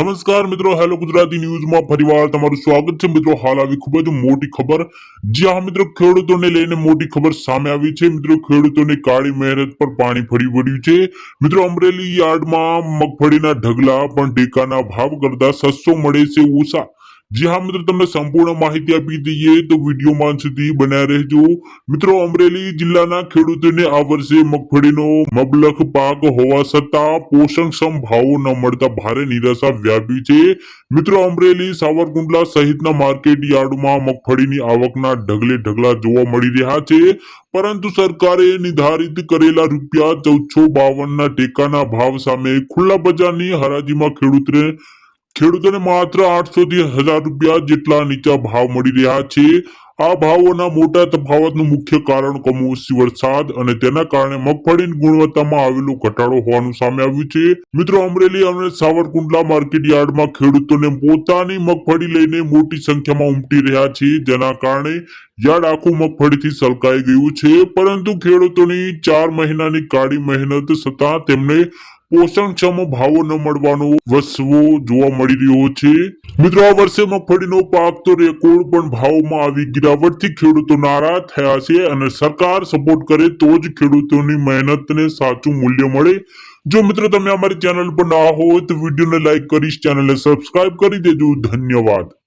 નમસ્કાર મિત્રો, હેલો ગુજરાતી ન્યૂઝમાં ફરીવાર તમારું સ્વાગત છે. મિત્રો, હાલ આવી ખૂબ જ મોટી ખબર. જ્યાં મિત્રો, ખેડૂતોને લઈને મોટી ખબર સામે આવી છે. મિત્રો, ખેડૂતોને કાળી મહેનત પર પાણી ફરી વળ્યું છે. મિત્રો, અમરેલી યાર્ડમાં મગફળીના ઢગલા પણ ટેકાના ભાવ કરતા સસ્તો મળે છે. ઓછા જી હા મિત્રો, તમને સંપૂર્ણ માહિતી આપી દઈએ તો વિડીયોમાં સુધી બન્યા રહેજો. મિત્રો, અમરેલી જિલ્લાના ખેડૂતોને આ વર્ષે મગફળીનો મબલખ પાક હોવા છતાં પોષણક્ષમ ભાવો ન મળતા ભારે નિરાશા વ્યાપી છે. મિત્રો, અમરેલી, સાવરકુંડલા સહિતના માર્કેટ યાર્ડમાં મગફળીની આવકના ઢગલે ઢગલા જોવા મળી રહ્યા છે. પરંતુ સરકારે નિર્ધારિત કરેલા રૂપિયા ચૌદસો બાવનના ટેકાના ભાવ સામે ખુલ્લા બજારની હરાજીમાં ખેડૂતને ખેડૂતોને માત્ર આઠસો થી હજાર રૂપિયા જેટલા નીચા ભાવ મળી રહ્યા છે. આ ભાવોના મોટા તફાવતનું મુખ્ય કારણ કમોસમી વરસાદ અને તેના કારણે મગફળીની ગુણવત્તામાં આવેલો ઘટાડો હોવાનું સામે આવ્યું છે. મિત્રો, અમરેલી અને સાવરકુંડલા માર્કેટ યાર્ડમાં ખેડૂતોને પોતાની મગફળી લઈને મોટી સંખ્યામાં ઉમટી રહ્યા છે. જેના કારણે યાર્ડ આખું મગફળીથી સલકાઈ ગયું છે. પરંતુ ખેડૂતોની ચાર મહિનાની કાળી મહેનત છતાં તેમને પોષણક્ષમ ભાવો ન મળવાનો વસવો જોવા મળી રહ્યો છે. મિત્રો, આ વર્ષે મગફળીનો પાક તો રેકોર્ડ પણ ભાવમાં આવી ગિરાવટથી ખેડૂતો નારાજ થયા છે અને સરકાર સપોર્ટ કરે તો જ ખેડૂતોની મહેનતને સાચું મૂલ્ય મળે. જો મિત્રો, તમે અમારી ચેનલ પર ના હોય તો વિડીયોને લાઈક કરીશ ચેનલને સબસ્ક્રાઇબ કરી દેજો. ધન્યવાદ.